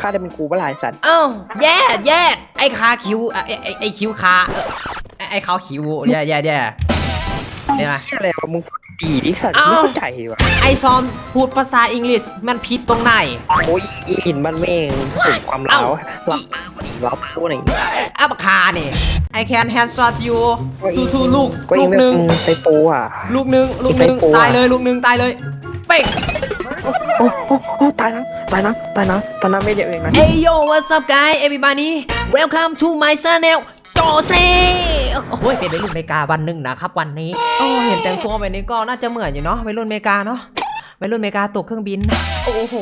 ฆ่าได้เป็นกูเปล่าไอ้สัตว์ เอ้าแย่แย่ไอ้คาคิวไอ้ไอ้ไอ้คิวคาเอ่อไอ้ไอ้เขาคิวแย่แย่แย่เห็นไหมเหี้ยอะไรวะมึงพูดดีดิสัตว์เอ้า ไม่เข้าใจวะไอซอมพูดภาษาอังกฤษมันผิดตรงไหน โอ้ยอีหินบ้านเมงถึงความเล้าเอ้า หลับเล้าเล้าอะไรอย่างเงี้ยอัปคาเนี่ย I can hand shot you ทูทูลูกก็ลูอีกเมหนึ่ง ไปปูอะ ลูกหนึ่งลูกหนึ่งไอ้ไอ้ปูอะตายเลย ลูกหนึ่งตายเลย เป๊ก โอ้โอ้โอ้ตายนะตายนะตายนะตายนะไม่เดียวเองนะเอ้ยโย what's up guys everybody welcome to my channel โจเซ่โอ้ยเป็นวัยรุ่นอเมริกาวันหนึ่งนะครับวันนี้โอ้เห็นแต่งตัวแบบนี้ก็น่าจะเหมือนอยู่เนาะวัยรุ่นอเมริกาเนาะ วัยรุ่นอเมริกาตกเครื่องบิน โอ้โห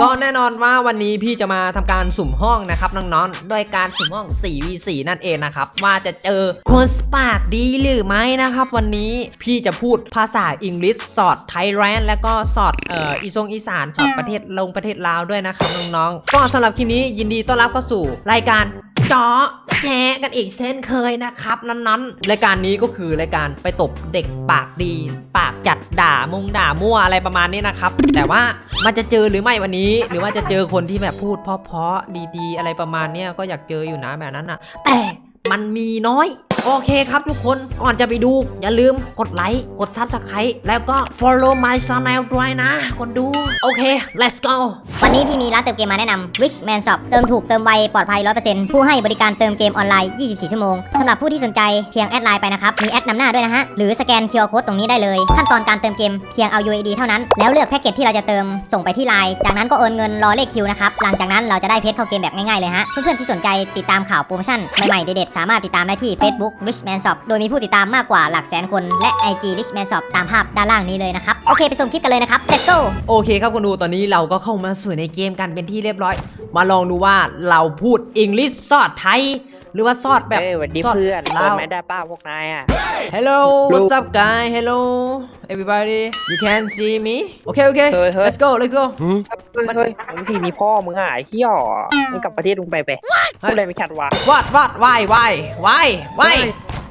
ก็แน่นอนว่าวันนี้พี่จะมาทำการสุ่มห้องนะครับน้องๆด้วยการสุ่มห้อง 4v4 นั่นเองนะครับ ว่าจะเจอคนสปากดีหรือไม่นะครับ วันนี้พี่จะพูดภาษาอังกฤษสอดไทยแลนด์แล้วก็สอดเอ่ออีสงอีสานสอดประเทศลงประเทศลาวด้วยนะครับน้องๆ ก็สำหรับคลิปนี้ยินดีต้อนรับเข้าสู่รายการ เจาะแจ๊กันอีกเช่นเคยนะครับ นั้นๆ รายการนี้ก็คือรายการไปตบเด็กปากดี ปากจัดด่ามงด่ามั่วอะไรประมาณนี้นะครับ แต่ว่ามันจะเจอหรือไม่วันนี้ หรือว่าจะเจอคนที่แบบพูดเพราะๆดีๆ อะไรประมาณเนี้ยก็อยากเจออยู่นะแบบนั้นนะแต่มันมีน้อย โอเคครับทุกคนก่อนจะไปดู อย่าลืมกดไลค์ กด subscribe แล้วก็ follow my channel ด้วยนะคนดู โอเค let's go วันนี้พี่มีร้านเติมเกมมาแนะนำ Rich Man Shop เติมถูกเติมไว ปลอดภัย 100%ผู้ให้บริการเติมเกมออนไลน์ 24 ชั่วโมงสำหรับผู้ที่สนใจเพียงแอดไลน์ไปนะครับ มีแอดนำหน้าด้วยนะฮะ หรือสแกน QR Code ตรงนี้ได้เลย ขั้นตอนการเติมเกมเพียงเอา UID เท่านั้น แล้วเลือกแพ็กเกจที่เราจะเติมส่งไปที่ไลน์จากนั้นก็โอนเงินรอเลขคิวนะครับหลังจากนั้นเราจะได้เพชรเข้าเกมแบบง่ายๆเลยฮะเพื่อนๆที่สนใจติดตามข่าวโปรโมชั่นใหม่ๆเด็ดๆสามารถติดตามได้ที่ Facebook Rich Man Shop โดยมีผู้ติดตามมากกว่าหลักแสนคน และ IG Rich Man Shop ตามภาพด้านล่างนี้เลยนะครับ โอเคไปชมคลิปกันเลยนะครับ let's go โอเคครับคุณดูตอนนี้เราก็เข้ามาสู่ในเกมกันเป็นที่เรียบร้อย มาลองดูว่าเราพูดอังกฤษสอดไทย หรือว่าสอดแบบเอ้ยสวัสดีสอดเพื่อนลาเปิดวไม่ได้ป้าพวกนายอะ Hello ลูก what's up guy Hello everybody you can see me Okay okay เฮ้ยเฮ้ย let's go let's go เฮ้ยเฮ้ยมึงทีมีพ่อมึงอะไอ้เหี้ยมึงกลับประเทศมึงไปไปพูดอะไรไม่ชัดวะ what what why why why why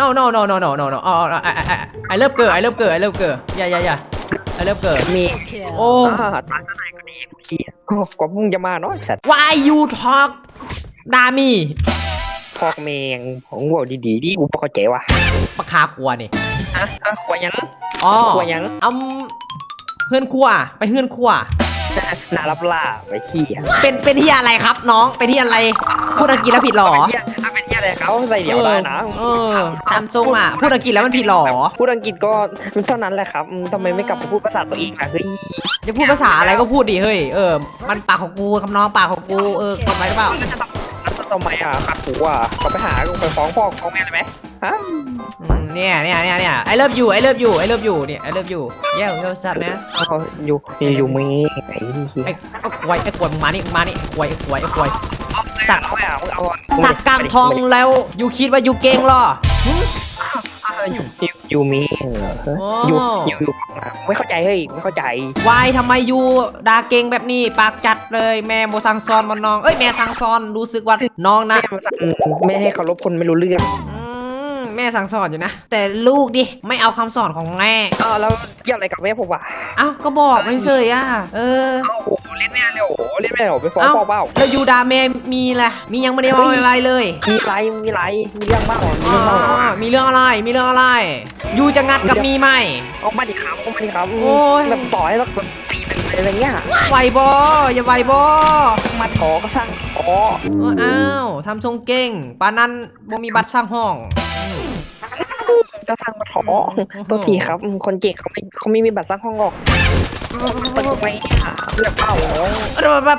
no no no no no no no อ๋อไอไอไอเลิฟเกอร์ไอเลิฟเกอร์ไอเลิฟเกอร์อย่าอย่าอย่าไอเลิฟเกอร์มีโอ้ตายตายคนนี้ขี้กว่ามึงจะมาเนาะสัตว์ why you talk ดามีพอกแมงของวัวดีดีดิอุปกรณ์เจ๋วะปลาคาครัวนี่ฮะครัวยังอ๋อครัวยังอำเฮือนครัวไปเฮือนครัว หนารับล่าไว้ขี้อะเป็นเป็นที่อะไรครับน้องเป็นที่อะไรพูดอังกฤษแล้วผิดหรอเป็นเหี้ยอะเป็นเหี้ยอะไรเขาใส่เดี๋ยวได้นะเออตามทรงอะพูดอังกฤษแล้วมันผิดหรอพูดอังกฤษก็เท่านั้นแหละครับอืมทำไมไม่กลับมาพูดภาษาตัวเองล่ะเฮ้ยจะพูดภาษาอะไรก็พูดดิเฮ้ยเออมันปากของกูคำน้องปากของกูเออกดไว้หรือเปล่าแล้วทำไมอะขัดหูอะเขาไปหากูไปฟ้องพ่อฟ้องแม่เลยไหมฮะ อืมเนี่ยเนี่ยเนี่ยเนี่ย I love you I love you I love you เนี่ย I love you เย้เย้สัตว์นะเอาอยู่อยู่อยู่มีไอ้เหี้ยไอ้ไอ้ควายไอ้ควายมึงมานี่มึงมานี่ควายไอ้ควายไอ้ควายสักเอาไม่เอาเอาสักกลางทองแล้วยูคิดว่ายูเก่งเหรอหึอยู่อยู่อยู่มีเหรออ๋ออยู่อยู่อยู่ไม่เข้าใจเฮ้ยไม่เข้าใจวายทำไมยูดาเก่งแบบนี้ปากจัดเลยแม่โมสั่งสอนมันน้องเอ้ยแม่สั่งสอนรู้สึกว่าน้องนะแม่มันสั่งไม่ให้เคารพคนไม่รู้เรื่องอื มแม่สั่งสอนอยู่นะ แต่ลูกดิไม่เอาคำสอนของแม่อ้าวแล้วเกี่ยวอะไรกับแม่ผมวะเอ้าก็บอกไม่เฉยอะ เอออ้าวโอ้โหเล่นแม่เลยโอ้โหเล่นแม่เหรอไปฟ้องเอ้า พ่อเปล่าแล้วยูดาแม่มีแหละมียังไม่ได้เอาอะไรเลย มีไรมีไรมีเรื่องบ้างเหรอมีอ๋เรื่องบ้างเหรออมีเรื่องอะไร มีเรื่องอะไร ยูจะงัดกับมีไหม เอามาดิครับเอามาดิครับโอ้ย แบบต่อยแล้วก็ตีเป็นอะไรเงี้ยไหวบออย่าไหวบอมาถอก็สร้างถอเอออ้าวทำทรงเก่งปานนั้นบ่มีบัตรสร้างห้อง ก็สร้างมาถอตัวทีครับอืมคนเก่งเขาไม่เขาไม่มีบัตรสร้างห้องหรอกมันทำไมอะเลือกเป้าเหรอเออแบบ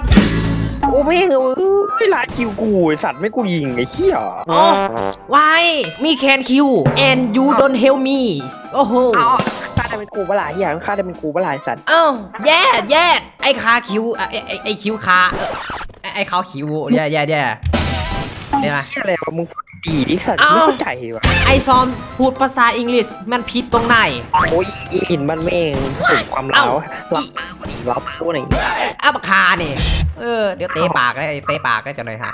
โอ้ไม่เอ้ยลาคิวกูไอ้สัตว์ไม่กูยิงไอ้เหี้ยอ๋อวายมีแคนคิว and you don't help me โอ้โหเอาฆ่าได้เป็นกูเปล่าเหี้ยฆ่าได้เป็นกูเปล่าไอ้สัตว์เอ้าแย่แย่ไอ้คาคิวไอ้ไอ้ไอ้คิวคาเอ่อไอ้ไอ้เขาคิวเดี๋ยวเดี๋ยวเดี๋ยวเดี๋ยวนะเหี้ยอะไรวะมึงพูด ดีดิสัตว์เอ้าไม่เข้าใจวะไอซอมพูดภาษาอังกฤษมันผิดตรงไหน โอ้ยอีหินมันแม่งสูงความเอ้าร้าวหลับเป้าหนิร้าวเป้าหนิอัปคาเนี่ยเออเดี๋ยวเตะปากได้เตะปากได้จะหน่อยฮะ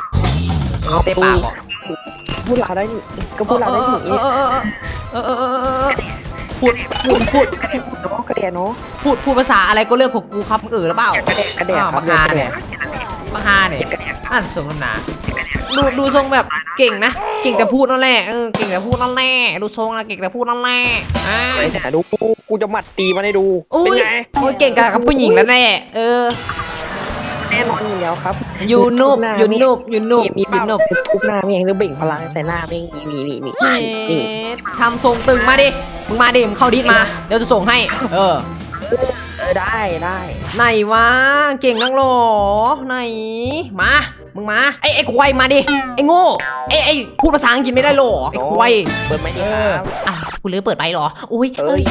เออเตะปากบอกพูดลาวได้นี่ก็พูดลาวได้นี่เออเออเออเออเออเออเออพูดพูดพูดเนาะกระเดียเนาะพูดพูดภาษาอะไรก็เรื่องของกูครับมึงเออหรือเปล่ากระเดียกระเดียอ้าวครับปากกาเนี่ยปากคาเนี่ยอ่านทรงน้ำหนาดูดูทรงแบบ เก่งนะ เก่งแต่พูดนั่นแหละ เออ เก่งแต่พูดนั่นแหละ ดูทรงนะเก่งแต่พูดนั่นแหละอ่าไอ้แต่ดูกูกูจะหมัดตีมันให้ดู อุ้เป็นยไงโอ้ยเก่งกับผู้หญิงแล้วแน่เออ แน่นอนอยู่แล้วครับยูนูบยูนูบยูนูบมียูเป้านูบทุบหน้าไม่ยังหรือเบ่งพลังใส่หน้าไม่มีมีมีมีเฮ้นี่ทำทรงตึงมาดิ มึงมาดิ มึงเข้าดิสมา เดี๋ยวจะส่งให้ เออเออได้ได้ไหนวะเก่งนักหรอไหนมามึงมาไอ้ไอ้ควายมาดิไอ้โง่ไอ้ไอ้พูดภาษาอังกฤษไม่ได้หรอไอ้ควายเปิดไหมเอดีคอรับอะกูลือเปิดไปเหรออุ้ยเอ้เอ้ยย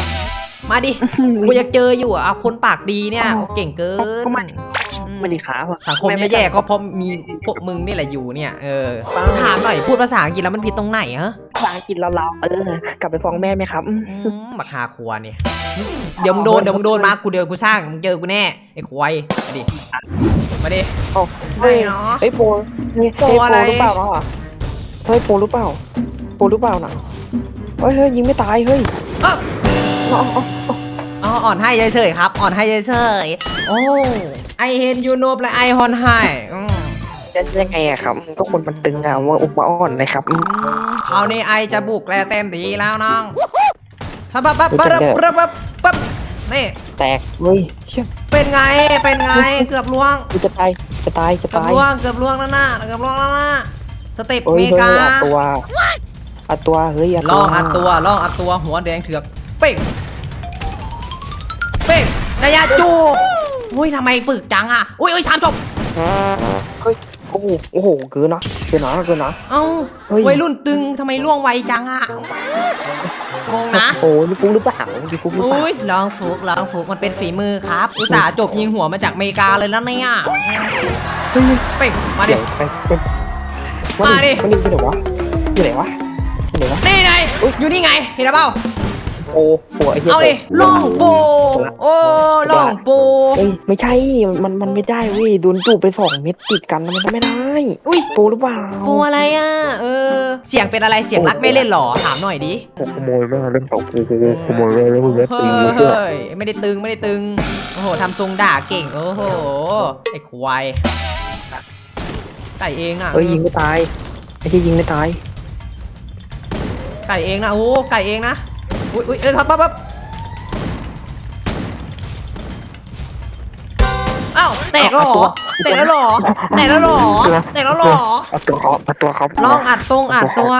มาดิกูอยากเจออยู่อะคนปากดีเนี่ยอ๋อเก่งเกินก็มา อืมไม่ดีครับสังคมแย่ๆก็เพราะมีพวกมึงนี่แหละอยู่เนี่ยเออถามหน่อยพูดภาษาอังกฤษแล้วมันผิดตรงไหนฮะภาษาอังกฤษเราเราๆเออกลับไปฟ้องแม่ไหมครับอืมอืมบักฮาครัวเนี่ยเดี๋ยวมึงโดนเดี๋ยวมึงโดนมากูเดี๋ยวกูสร้างมึงเจอกูแน่ไอ้ควายมาดิมาดิเอาไม่เฮ้ยเนาะเฮ้ยโปรเฮ้ยโปรอะไรหรือเปล่าเนาะเฮ้ยโปรหรือเปล่าโปรหรือเปล่าน่ะเฮ้ยเฮ้ยยิงไม่ตายเฮ้ยเอ้าเอาเอาเอาอ๋ออ่อนให้เฉยๆครับ อ่อนให้เฉยๆโอ้ไอเห็นยูโนบและไอฮอนให้อืมจะยังไงอะครับก็คนมันตึงอะว่าอุปอ่อนเลยครับอืมคราวนี้ไอจะบุกแล้วเต็มทีแล้วน้องปั๊บปั๊บปั๊บปั๊บปั๊บปั๊บปั๊บนี่แตกเฮ้ยเชี่ยเป็นไงเป็นไงเกือบล่วงกูจะตายจะตายจะเกือบตายล่วงเกือบล่วงแล้วนะเกือบล่วงแล้วนะสเต็ปเฮ้เมยเฮ้กายอัดตัวอัดตัวเฮ้ยอัดลตัวองอัดตัวลองอัดตัวหัวแดงเถือกเป้ง เป้งนายาจูอุ้ยทำไมปึกจังอะ อุ้ยอุ้ยสามจบเฮ้ยโอ้โหโอ้โหเกินนะเกินนะเกินนะ เอ้าเฮ้ย วัยรุ่นตึงทำไมล่วงไวจังอะงงนะ โอ้ยฟุกหรือเปล่ามีฟุกหรือเปล่าอุ้ยลองฟุกลองฟุกมันเป็นฝีมือครับอุตส่าห์จบยิงหัวมาจากอเมริกาเลยแล้วเนี่ยเฮ้ยเป้งมาดิ เดี๋ยวไปไปมาดิ มันอยู่ไหนวะอยู่ไหนวะอยู่ไหนวะ นี่ไงอยู่นี่ไงเห็นหรือเปล่า โอ้โหไอ้เหี้ยเอาดิล่องโปโอ้ล่องโปเอ้ยไม่ใช่ มันมันไม่ได้เว้ยโดนจูบไปสองเม็ดติดกันมันทำไม่ได้ อุ้ยปูหรือเปล่าโปอะไรอะเออ เสียงเป็นอะไรเสียงรักไม่เล่นหรอถามหน่อยดิขโมยแม่เล่นตกกูขโมยแม่เล่นมึงเล่นเฮ้ตียเพื่อเฮ้ยไม่ได้ตึงไม่ได้ตึงโอ้โหทำทรงด่าเก่งโอ้โหไอ้ควายไก่เองอะเอ้ยยิงไม่ตายไอ้ที่ยิงไม่ตายไก่เองนะโอ้ไก่เองนะ อุ้ยอุ้ยเอ้ยปั๊บปั๊บปั๊บอ้าวแตกแล้วเหรอแตกแล้วเหรอแตกแล้วเหรอแตกแล้วเหรอเอาตัวครับเอาตัวครับลองอัดตรงอัดตัว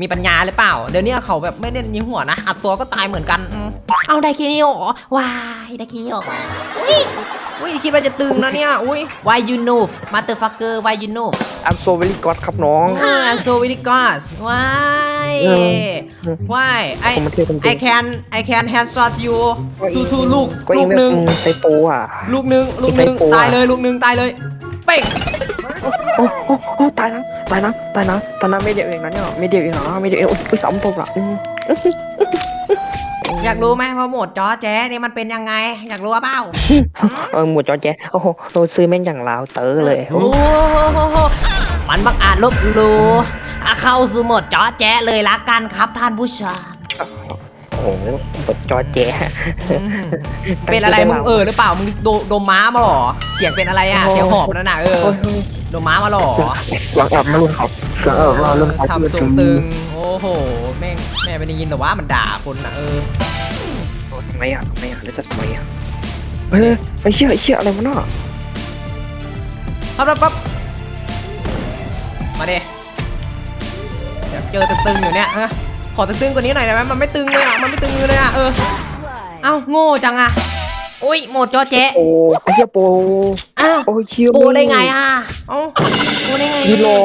มีปัญญาหรือเปล่า เดี๋ยวนี้เขาแบบไม่เล่นยิงหัวนะ อัดตัวก็ตายเหมือนกันอืมเอาได้คิวเหรอวายได้คิวอุ้ยอุ้ยคิดว่าจะตึงนะเนี่ย อุ้ย why you know motherfucker why you know อัมโซเวลิกอดครับน้องอ่า so very good why เออ why I ผมมันเท่จริง I can I can headshot you ทูทูลูกก็ลูยิกงหนึ่งไซโปอะลูกหนึ่งลูกหนึ่งไอ้ไซโปอะตายเลยลูกหนึ่งตายเลย เป้ง โอ้โอ้โอ้ตายนะตายนะตายนะตายนะไม่เดียวเองนะเนี่ยไม่เดียวเองนะไม่เดียวเองอุ้ยสามตัวละอืมอยากรู้ไหมว่าโหมดจอแจ๊นี่มันเป็นยังไง อยากรู้ว่าเปล่าเออหมวดจอแจโอ้โหเราซื้อแม่งอย่างลาวเตอเลยโอ้โหมันบังอาจลบหลูอะเข้าสู่โหมดจอแจ๊เลยละกันครับท่านผู้ชม โอ้โหหมวดจอแจอืมเป็นอะไรมึงเออหรือเปล่ามึงโดโดมม้ามาหรอ เสียงเป็นอะไรอะเสียงหอบนั่นน่ะเออโอ้ยโอ้ยโดมม้ามาหรอเสียงแอบมาลุนครับเสียงแอบมาลุนครับทำทรงตึงโอ้โหแม่งแม่ไม่ได้ยินแต่ว่ามันด่าคนน่ะเออทำไมอะทำไมอะแล้วจะทำไมอะเฮ้ยไอ้เชี่ยไอ้เชี่ยอะไรวะน่ะปั๊บปั๊บปั๊บมาดิอยากเจอตึงๆอยู่เนี่ยเออ ขอตึงๆกว่านี้หน่อยได้ไหมมันไม่ตึงเลยอะ มันไม่ตึงเลยอะ เออ เอ้าโง่จังอะ อุ้ยโหมดจอแจ๊โอ้ไอ้เชี่ยโปอ้าวโอ้ยเชี่ยโปได้ไงอะ เอ้าโปได้ไงยืนรอ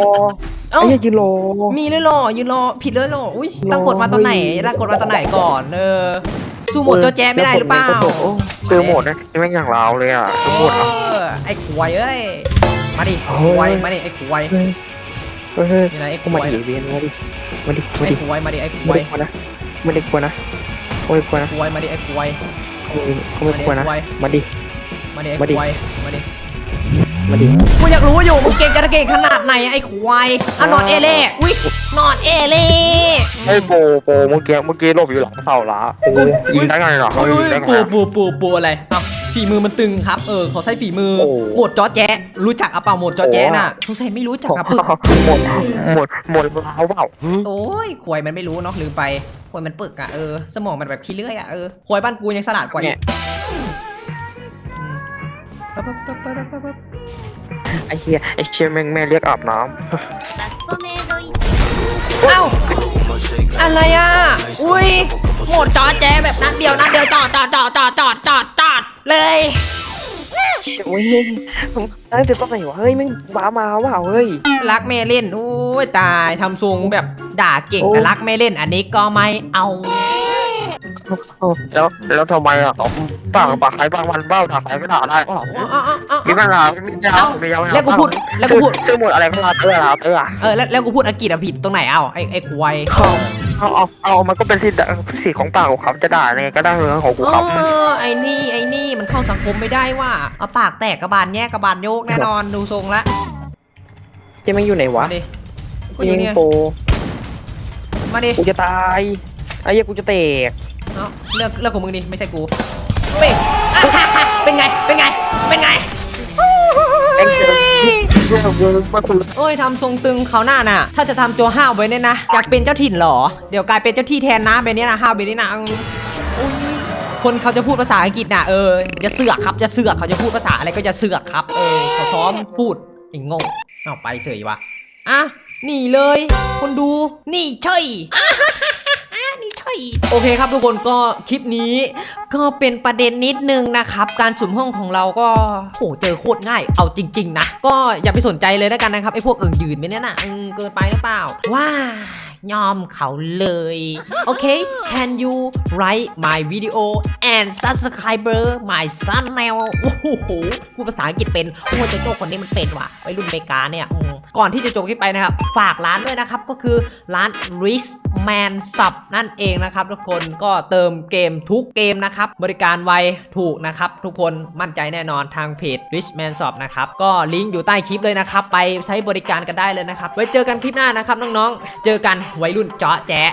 เอ้าไอ้เชี่ยยืนรอ มีเลยเหรอยืนรอผิดเลยเหรอ อุ้ยตั้งกดมาตอนไหนตั้งกดมาตอนไหนก่อนเออสู้โหมดจอแจ๊ไม่ได้หรือเปล่าซื้อโหมดนะนี่แม่งอย่างลาวเลยอะซื้อโหมดอะเออไอ้ควายเอ้ย มาดิควายมาดิไอ้ควาย เฮ้ยเฮ้ยนี่นะไอ้คกูมาวายดิเวียนมาดิมาดิมาไอ้ดิควายมาดิไอ้คไม่วายได้กลัวนะไม่ได้กลัวนะไม่ได้กลัวนะควายมาดิไอ้ควายเขาไม่กลัวนะควายมาดิ มาดิไอ้มาดิควายมาดิมาดิ กูอยากรู้อยู่มึงเก่งจะเก่งขนาดไหนไอ้ควายอะนอนเอเล่อุ้ยนอนเอเล่ ไอ้โปโปเมื่อกี้เมื่อกี้หลบอยู่หลังเสาละโอ้ยยิงได้ไงล่ะเขาอุ้ยิยงได้ไงปูอะปูปูปูอะไรเอ้า ฝีมือมันตึงครับ เออเขาใช้ฝีมือ โอ้โหมดจอแจ๊ะรู้จักอะเปล่าโหมดจอแจ๊ะน่ะสงสัยไม่รู้จักอะปึก หมดหมดหมดเขาเปล่าโอ้ยควายมันไม่รู้เนาะลืมไปควายมันปึกอะเออ สมองมันแบบขี้เลื่อยอะเออควายบ้านกูยังสลาดกว่าอีกอืมปั๊บปั๊บปั๊บปั๊บปั๊บปั๊บไอ้เชี่ยไอ้เชี่ยแม่งแม่เรียกอาบน้เอ้าอะไรอะอุ้ยโหมดจอแจแบบนัดเดียวนัดเดียวจอดจอดจอดจอดจอดจอดจอด เลยโอ้ยตั้งแต่ต้นไหนวะเฮ้ยมึงบ้ามาเปล่าเฮ้ยรักแม่เล่นโอ้ยตายทำทรงแบบด่าเก่งโอ้แต่รักแม่เล่น อันนี้ก็ไม่เอาำแล้วแล้วทำไมอะปากปากใครบางวันเบ้าด่าใครไม่ด่าได้เปล่าเอาเอาเอาเอามีปัญหามีเจ้ามีเจ้าแล้วกูพูดแล้วกูพูดซื้อหมดอะไรเข้ามาเตอร์ลาเตอร์อะเออแล้วแล้วกูพูดอังกฤษอะผิดตรงไหนเอาไอ้ไอ้ควาย เอาเอาเอามันก็เป็นสิทธิ์สิทธิ์ของปากของเขาจะด่าไงก็ได้เรื่องของกูเอครับอไอ้นี่ไอ้นี่มันเข้าสังคมไม่ได้ว่าเอาปากแตกกระบาลแยกกระบาลโยกแน่นอนดูทรงละเจะไม่อยู่ไหนวะมาดิกูอยู่ยิงเนี่ยโปมาดิกูจะตายไอ้เหี้ยกูจะแตกเอ้าเลือกเลือกของมึงดิไม่ใช่กูเป้งอะเป็นไงเป็นไงเป็นไงแม่งเจอ เรื่องเรื่องมาคุยโอ้ยทำทรงตึงเขาหน้าน่ะ ถ้าจะทำตัวห้าวไว้เนี่ยนะอยากเป็นเจ้าถิ่นเหรอ เดี๋ยวกลายเป็นเจ้าที่แทนนะแบบนี้นะห้าวแบบนี้นะคนเขาจะพูดภาษาอังกฤษน่ะเอออย่าเสือกครับอย่าเสือกเขาจะพูดภาษาอะไรก็อย่าเสือกครับ เออเขาซ้อมพูดไอ้โง่เอาไปเฉยวะอะหนีเลย คนดูหนี่เฉย ยโอเคครับทุกคนก็คลิปนี้ก็เป็นประเด็นนิดนึงนะครับ การสุ่มห้องของเราก็โหเจอโคตรง่าย เอาจริง ๆ นะ ก็อย่าไปสนใจเลยแล้วกันนะครับไอ้พวกเอิงยืนไปเนี่ยนะอืมเกินไปหรือเปล่า ว้ายอมเขาเลย โอเค can you write my video and subscriber my channel โอ้โหพูดภาษาอังกฤษเป็นโอ้ยเจ้าโจ้คนนี้มันเป็นว่ะไว้รุ่นเมกาเนี่ย ก่อนที่จะจบคลิปไปนะครับ ฝากร้านด้วยนะครับ ก็คือร้าน Rich Man Shop นั่นเองนะครับ ทุกคนก็เติมเกมทุกเกมนะครับ บริการไวถูกนะครับ ทุกคนมั่นใจแน่นอนทางเพจ Rich Man Shop นะครับ ก็ลิงก์อยู่ใต้คลิปเลยนะครับ ไปใช้บริการกันได้เลยนะครับ ไว้เจอกันคลิปหน้านะครับน้องๆ เจอกันวัยรุ่นเจาะแจ๊ะ